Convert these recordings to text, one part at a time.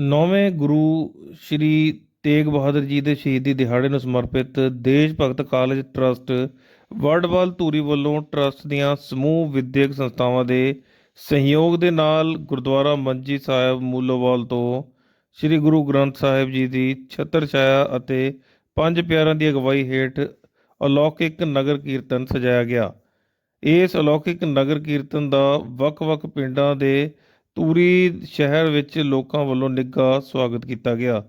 ਨੌਵੇਂ ਗੁਰੂ ਸ੍ਰੀ ਤੇਗ ਬਹਾਦਰ ਜੀ ਦੇ ਸ਼ਹੀਦੀ ਦਿਹਾੜੇ ਨੂੰ ਸਮਰਪਿਤ ਦੇਸ਼ ਭਗਤ ਕਾਲਜ ਟਰੱਸਟ ਵਰਡਵਾਲ ਧੂਰੀ ਵੱਲੋਂ ਟਰੱਸਟ ਦੀਆਂ ਸਮੂਹ ਵਿਦਿਅਕ ਸੰਸਥਾਵਾਂ ਦੇ ਸਹਿਯੋਗ ਦੇ ਨਾਲ ਗੁਰਦੁਆਰਾ ਮੰਜੀ ਸਾਹਿਬ ਮੂਲੋਵਾਲ ਤੋਂ ਸ੍ਰੀ ਗੁਰੂ ਗ੍ਰੰਥ ਸਾਹਿਬ ਜੀ ਦੀ ਛਤਰ ਛਾਇਆ ਅਤੇ ਪੰਜ ਪਿਆਰਿਆਂ ਦੀ ਅਗਵਾਈ ਹੇਠ ਅਲੌਕਿਕ ਨਗਰ ਕੀਰਤਨ ਸਜਾਇਆ ਗਿਆ। ਇਸ ਅਲੌਕਿਕ ਨਗਰ ਕੀਰਤਨ ਦਾ ਵੱਖ-ਵੱਖ ਪਿੰਡਾਂ ਦੇ ਧੂਰੀ ਸ਼ਹਿਰ ਵਿੱਚ ਲੋਕਾਂ ਵੱਲੋਂ ਨਿੱਘਾ ਸਵਾਗਤ ਕੀਤਾ ਗਿਆ।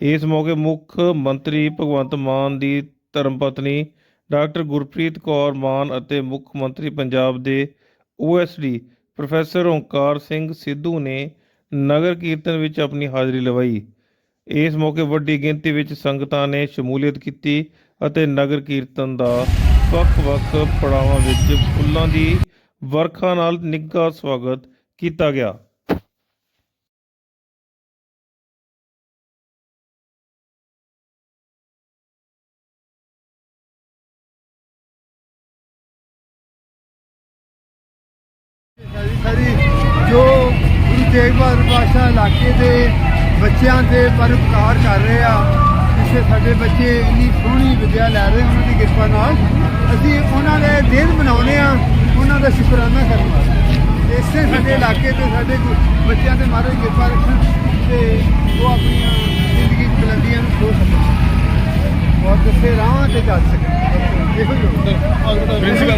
ਇਸ ਮੌਕੇ ਮੁੱਖ ਮੰਤਰੀ ਭਗਵੰਤ ਮਾਨ ਦੀ ਧਰਮਪਤਨੀ ਡਾਕਟਰ ਗੁਰਪ੍ਰੀਤ ਕੌਰ ਮਾਨ ਅਤੇ ਮੁੱਖ ਮੰਤਰੀ ਪੰਜਾਬ ਦੇ ਓਐਸਡੀ ਪ੍ਰੋਫੈਸਰ ਓਂਕਾਰ ਸਿੰਘ ਸਿੱਧੂ ਨੇ ਨਗਰ ਕੀਰਤਨ ਵਿੱਚ ਆਪਣੀ ਹਾਜ਼ਰੀ ਲਵਾਈ। ਇਸ ਮੌਕੇ ਵੱਡੀ ਗਿਣਤੀ ਵਿੱਚ ਸੰਗਤਾਂ ਨੇ ਸ਼ਮੂਲੀਅਤ ਕੀਤੀ ਅਤੇ ਨਗਰ ਕੀਰਤਨ ਦਾ ਵੱਖ-ਵੱਖ ਪੜਾਵਾਂ ਵਿੱਚ ਫੁੱਲਾਂ ਦੀ ਵਰਖਾ ਨਾਲ ਨਿੱਘਾ ਸਵਾਗਤ ਕੀਤਾ ਗਿਆ। ਸਾਰੀ ਸਾਰੀ ਜੋ ਗੁਰੂ ਤੇਗ ਬਹਾਦਰ ਪਾਤਸ਼ਾਹ ਇਲਾਕੇ ਦੇ ਬੱਚਿਆਂ ਤੇ ਪਰਉਪਕਾਰ ਕਰ ਰਹੇ ਆ ਜਿਸੇ ਸਾਡੇ ਬੱਚੇ ਇੰਨੀ ਸੋਹਣੀ ਵਿਦਿਆ ਲੈ ਰਹੇ ਉਹਨਾਂ ਦੀ ਕਿਰਪਾ ਨਾਲ ਅਸੀਂ ਉਹਨਾਂ ਦੇ ਦਿਨ ਮਨਾਉਨੇ ਆ ਉਹਨਾਂ ਦਾ ਸ਼ੁਕਰਾਨਾ ਕਰਨ ਵਾਸਤੇ। ਇਸੇ ਸਾਡੇ ਇਲਾਕੇ ਤੇ ਸਾਡੇ ਬੱਚਿਆਂ ਤੇ ਮਹਾਰਾਜ ਕਿਰਪਾ ਰੱਖਣ ਤੇ ਉਹ ਆਪਣੀਆਂ ਜ਼ਿੰਦਗੀ ਦੀ ਬੁਲੰਦੀਆਂ ਨੂੰ ਖੋ ਸਕਣ ਔਰ ਕਿਸੇ ਰਾਹਾਂ ਤੇ ਚੱਲ ਸਕਣ ਇਹੋ ਹੀ ਹੋਊਗਾ।